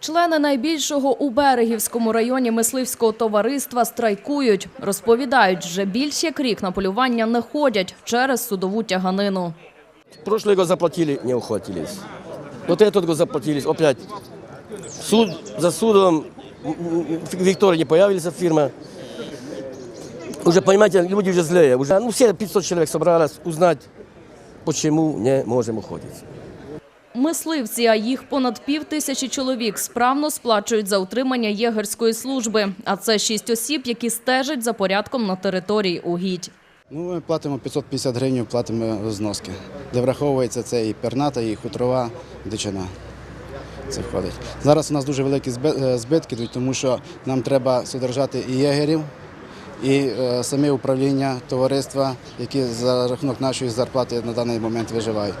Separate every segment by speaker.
Speaker 1: Члени найбільшого у Берегівському районі мисливського товариства страйкують. Розповідають, вже більш як рік на полювання не ходять через судову тяганину.
Speaker 2: Прошлый год заплатили, не ухватились. Вот этот год заплатились, опять. Суд за судом, м, м, Виктория не появилась фирма. Уже, понимаете, люди уже злые. Уже, ну, все 500 человек собралось узнать, почему не можем уходить.
Speaker 1: Мисливці, а їх понад пів тисячі чоловік, справно сплачують за утримання єгерської служби. А це шість осіб, які стежать за порядком на території угідь.
Speaker 3: Ну, ми платимо 550 гривень, платимо зноски, де враховується це і перната, і хутрова дичина. Це входить. Зараз у нас дуже великі е, збитки, тому що нам треба содержати і єгерів, і е, самі управління товариства, які за рахунок нашої зарплати на даний момент виживають.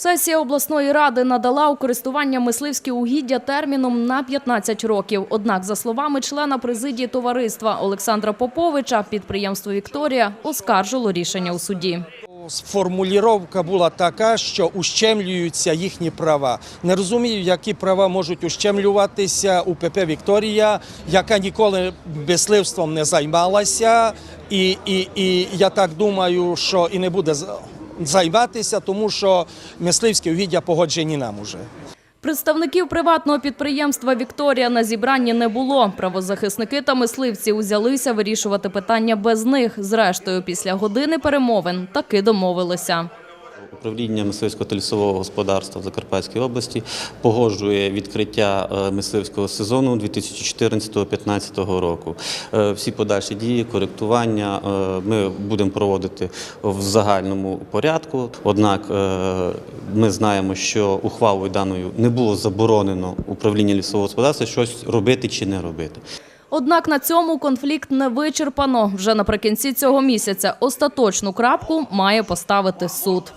Speaker 1: Сесія обласної ради надала у користування мисливські угіддя терміном на 15 років. Однак, за словами члена президії товариства Олександра Поповича, підприємство «Вікторія» оскаржило рішення у суді.
Speaker 4: Сформулювання була така, що ущемлюються їхні права. Не розумію, які права можуть ущемлюватися у ПП Вікторія, яка ніколи мисливством не займалася, і, і, і я так думаю, що і не буде займатися, тому що мисливські угіддя погоджені нам уже.
Speaker 1: Представників приватного підприємства «Вікторія» на зібранні не було. Правозахисники та мисливці узялися вирішувати питання без них. Зрештою, після години перемовин таки домовилися.
Speaker 5: Управління мисливського лісового господарства в Закарпатській області погоджує відкриття е, мисливського сезону 2014-2015 року. Е, Всі подальші дії, коректування е, ми будемо проводити в загальному порядку. Однак ми знаємо, що ухвалою даною не було заборонено управління лісового господарства щось робити чи не робити.
Speaker 1: Однак на цьому конфлікт не вичерпано. Вже наприкінці цього місяця остаточну крапку має поставити суд.